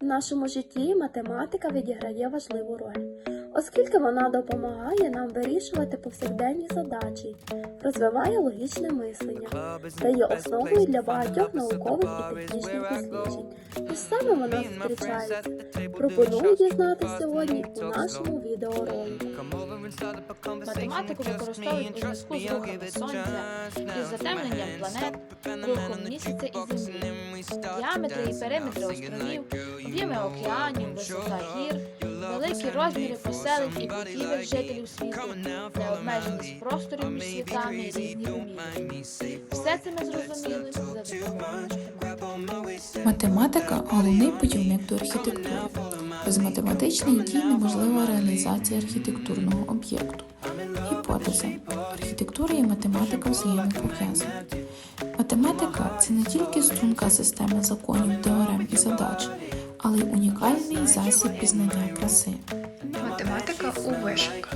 В нашому житті математика відіграє важливу роль, оскільки вона допомагає нам вирішувати повсякденні задачі, розвиває логічне мислення, стає основою для багатьох наукових і технічних досліджень. І саме вона зустрічається. Пропоную дізнатися сьогодні у нашому відеоролику. Математику використовують у зв'язку з рухами сонця, із затемненням планет, рухом місяця і землі, діаметри і периметри островів, об'єми океанів, висота гір, великі розміри поселень і будівель жителів світу, необмеженість просторів між світами і різні. Все це ми зрозуміли за допомогою. Математика головний путівник до архітектури. Без математичних дій неможлива реалізація архітектурного об'єкту. Гіпотеза. Архітектура і математика взаємопов'язані. Математика це не тільки струнка система законів, теорем і задач, але й унікальний засіб пізнання краси. Математика у вишивках.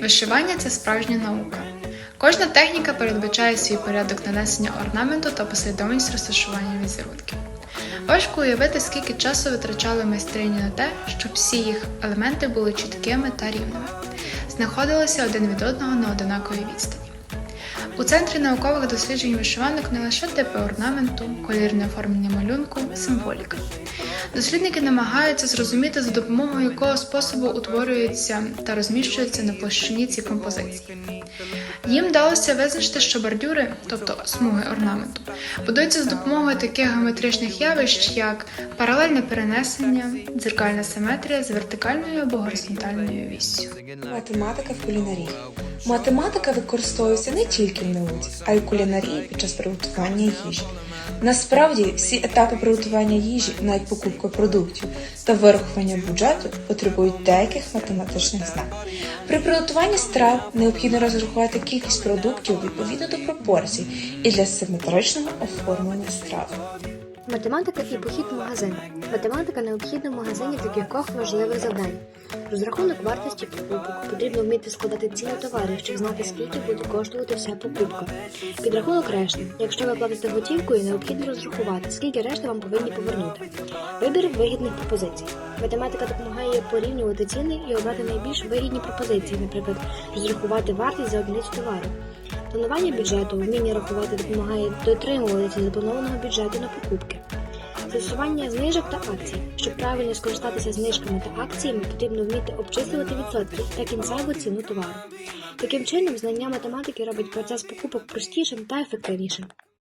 Вишивання це справжня наука. Кожна техніка передбачає свій порядок нанесення орнаменту та послідовність розташування візерунків. Важко уявити, скільки часу витрачали майстрині на те, щоб всі їх елементи були чіткими та рівними, знаходилися один від одного на одинаковій відстані. У центрі наукових досліджень вишиванок не лише типи орнаменту, колірне оформлення малюнку, символіка. Дослідники намагаються зрозуміти, за допомогою якого способу утворюються та розміщуються на площині ці композиції. Їм вдалося визначити, що бордюри, тобто смуги орнаменту, будуються з допомогою таких геометричних явищ, як паралельне перенесення, дзеркальна симетрія з вертикальною або горизонтальною віссю. Математика в кулінарії. Математика використовується не тільки в науці, а й в кулінарії під час приготування їжі. Насправді, всі етапи приготування їжі, навіть покупка продуктів та вирахування бюджету, потребують деяких математичних знань. При приготуванні страв необхідно розрахувати кількість продуктів відповідно до пропорцій і для симетричного оформлення страви. Математика і похід в магазин. Математика необхідна в магазині для кількох важливих завдань. Розрахунок вартості покупок. Потрібно вміти складати ціну товарів, щоб знати, скільки буде коштувати вся покупка. Підрахунок решти. Якщо ви платите готівкою, необхідно розрахувати, скільки решти вам повинні повернути. Вибір вигідних пропозицій. Математика допомагає порівнювати ціни і обрати найбільш вигідні пропозиції, наприклад, розрахувати вартість за одиницю товару. Планування бюджету, вміння рахувати допомагає дотримуватися запланованого бюджету на покупки. Застосування знижок та акцій. Щоб правильно скористатися знижками та акціями, потрібно вміти обчислювати відсотки та кінцеву ціну товару. Таким чином, знання математики робить процес покупок простішим та ефективнішим.